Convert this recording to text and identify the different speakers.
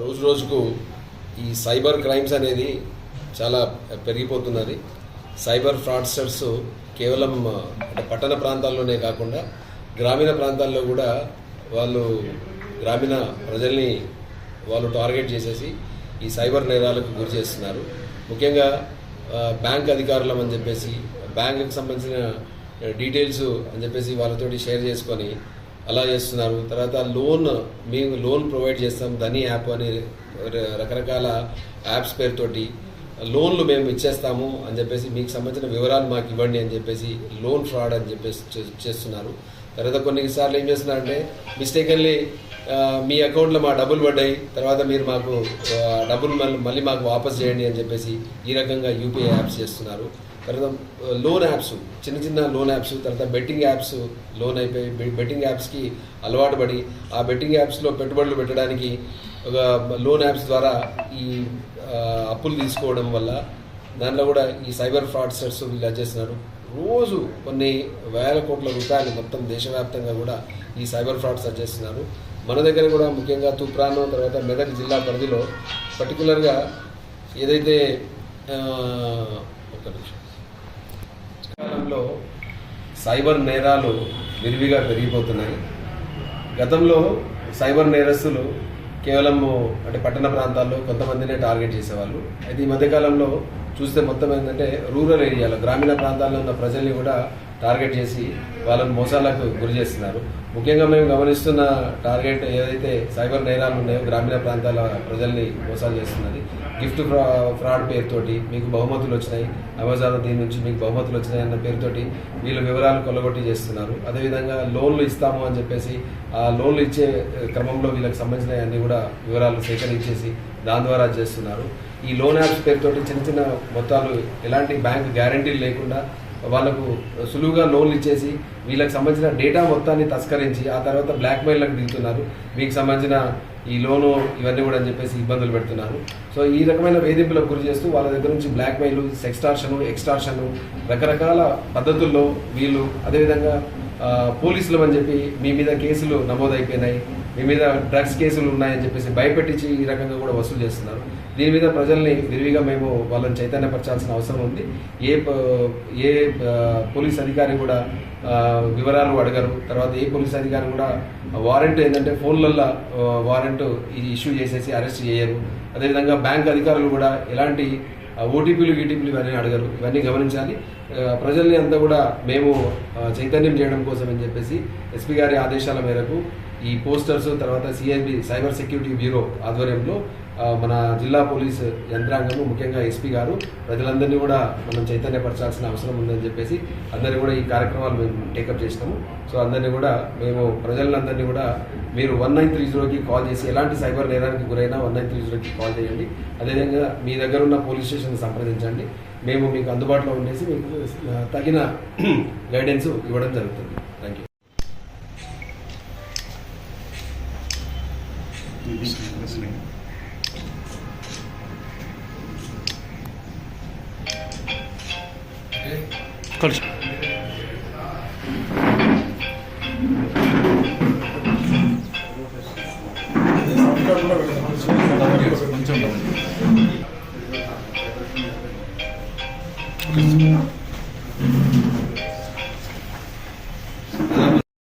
Speaker 1: రోజు రోజుకు ఈ సైబర్ క్రైమ్స్ అనేది చాలా పెరిగిపోతున్నది. సైబర్ ఫ్రాడ్స్టర్స్ కేవలం అంటే పట్టణ ప్రాంతాల్లోనే కాకుండా గ్రామీణ ప్రాంతాల్లో కూడా వాళ్ళు గ్రామీణ ప్రజల్ని వాళ్ళు టార్గెట్ చేసేసి ఈ సైబర్ నేరాలకు గురి చేస్తున్నారు. ముఖ్యంగా బ్యాంక్ అధికారులం అని చెప్పేసి బ్యాంకుకి సంబంధించిన డీటెయిల్స్ అని చెప్పేసి వాళ్ళతోటి షేర్ చేసుకొని అలా చేస్తున్నారు. తర్వాత లోన్ మేము లోన్ ప్రొవైడ్ చేస్తాం ధని యాప్ అని రకరకాల యాప్స్ పేరుతోటి. లోన్లు మేము ఇచ్చేస్తాము అని చెప్పేసి మీకు సంబంధించిన వివరాలు మాకు ఇవ్వండి అని చెప్పేసి లోన్ ఫ్రాడ్ అని చెప్పేసి చేస్తున్నారు. తర్వాత కొన్నిసార్లు ఏం చేస్తున్నారంటే మిస్టేకన్లీ మీ అకౌంట్లో మా డబ్బులు పడ్డాయి తర్వాత మీరు మాకు డబ్బులు మళ్ళీ మళ్ళీ మాకు వాపస్ చేయండి అని చెప్పేసి ఈ రకంగా యూపీఐ యాప్స్ చేస్తున్నారు. తర్వాత uh, లోన్ యాప్స్ చిన్న చిన్న లోన్ యాప్స్ తర్వాత బెట్టింగ్ యాప్స్ లోన్ అయిపోయి బెట్టింగ్ యాప్స్కి అలవాటు పడి ఆ బెట్టింగ్ యాప్స్లో పెట్టుబడులు పెట్టడానికి ఒక లోన్ యాప్స్ ద్వారా ఈ అప్పులు తీసుకోవడం వల్ల దాంట్లో కూడా ఈ సైబర్ ఫ్రాడ్స్టర్స్ వీళ్ళు చేస్తున్నారు. రోజు కొన్ని వేల కోట్ల రూపాయలు మొత్తం దేశవ్యాప్తంగా కూడా ఈ సైబర్ ఫ్రాడ్స్ చేస్తున్నారు. మన దగ్గర కూడా ముఖ్యంగా తూప్రాను తర్వాత మెదక్ జిల్లా పరిధిలో పర్టికులర్గా ఏదైతే ఒక నిమిషం. కాలంలో సైబర్ నేరాలు విరివిగా పెరిగిపోతున్నాయి. గతంలో సైబర్ నేరస్తులు కేవలం అంటే పట్టణ ప్రాంతాల్లో కొంతమందినే టార్గెట్ చేసేవాళ్ళు. అయితే ఈ మధ్యకాలంలో చూస్తే మొత్తం ఏంటంటే రూరల్ ఏరియాలో గ్రామీణ ప్రాంతాల్లో ఉన్న ప్రజల్ని కూడా టార్గెట్ చేసి వాళ్ళని మోసాలకు గురి చేస్తున్నారు. ముఖ్యంగా మేము గమనిస్తున్న టార్గెట్ ఏదైతే సైబర్ నేరాలు ఉన్నాయో గ్రామీణ ప్రాంతాల ప్రజల్ని మోసాలు చేస్తున్నది. గిఫ్ట్ ఫ్రా ఫ్రాడ్ పేరుతోటి మీకు బహుమతులు వచ్చినాయి. అమెజాన్ దీని నుంచి మీకు బహుమతులు వచ్చినాయి అన్న పేరుతోటి వీళ్ళు వివరాలు కొల్లగొట్టి చేస్తున్నారు. అదేవిధంగా లోన్లు ఇస్తాము అని చెప్పేసి ఆ లోన్లు ఇచ్చే క్రమంలో వీళ్ళకి సంబంధించిన అన్ని కూడా వివరాలు సేకరించేసి దాని ద్వారా చేస్తున్నారు. ఈ లోన్ యాప్స్ పేరుతోటి చిన్న చిన్న మొత్తాలు ఎలాంటి బ్యాంక్ గ్యారంటీలు లేకుండా వాళ్ళకు సులువుగా లోన్లు ఇచ్చేసి వీళ్ళకి సంబంధించిన డేటా మొత్తాన్ని తస్కరించి ఆ తర్వాత బ్లాక్మెయిల్లకు దిగుతున్నారు. మీకు సంబంధించిన ఈ లోను ఇవన్నీ కూడా అని చెప్పేసి ఇబ్బందులు పెడుతున్నారు. సో ఈ రకమైన వేధింపులకు గురి చేస్తూ వాళ్ళ దగ్గర నుంచి బ్లాక్మెయిల్ సెక్స్టార్షను ఎక్స్టార్షను రకరకాల పద్ధతుల్లో వీళ్ళు అదేవిధంగా పోలీసులు అని చెప్పి మీ మీద కేసులు నమోదైపోయినాయి. మీ మీద డ్రగ్స్ కేసులు ఉన్నాయని చెప్పేసి భయపెట్టించి ఈ రకంగా కూడా వసూలు చేస్తున్నారు. దీని మీద ప్రజల్ని విరివిగా మేము వాళ్ళని చైతన్యపరచాల్సిన అవసరం ఉంది. ఏ ఏ పోలీస్ అధికారి కూడా వివరాలు అడగరు. తర్వాత ఏ పోలీస్ అధికారి కూడా వారెంట్ ఏంటంటే ఫోన్లల్లో వారెంట్ ఇష్యూ చేసేసి అరెస్ట్ చేయరు. అదేవిధంగా బ్యాంక్ అధికారులు కూడా ఎలాంటి ఓటీపీలు ఈటీపీలు ఇవన్నీ అడగరు. ఇవన్నీ గమనించాలి. ప్రజల్ని అంతా కూడా మేము చైతన్యం చేయడం కోసం అని చెప్పేసి ఎస్పీ గారి ఆదేశాల మేరకు ఈ పోస్టర్స్ తర్వాత సిఐబి సైబర్ సెక్యూరిటీ బ్యూరో ఆధ్వర్యంలో మన జిల్లా పోలీస్ యంత్రాంగము ముఖ్యంగా ఎస్పీ గారు ప్రజలందరినీ కూడా మనం చైతన్యపరచాల్సిన అవసరం ఉందని చెప్పేసి అందరినీ కూడా ఈ కార్యక్రమాలు మేము టేకప్ చేసినాము. సో అందరినీ కూడా మేము ప్రజలందరినీ కూడా మీరు వన్ నైన్ త్రీ జీరోకి కాల్ చేసి ఎలాంటి సైబర్ నేరానికి గురైనా వన్ నైన్ త్రీ జీరోకి కాల్ చేయండి. అదేవిధంగా మీ దగ్గర ఉన్న పోలీస్ స్టేషన్ సంప్రదించండి. మేము మీకు అందుబాటులో ఉండేసి మీకు తగిన గైడెన్స్ ఇవ్వడం జరుగుతుంది. Do you
Speaker 2: think
Speaker 3: he's listening? 그렇죠. 감사합니다.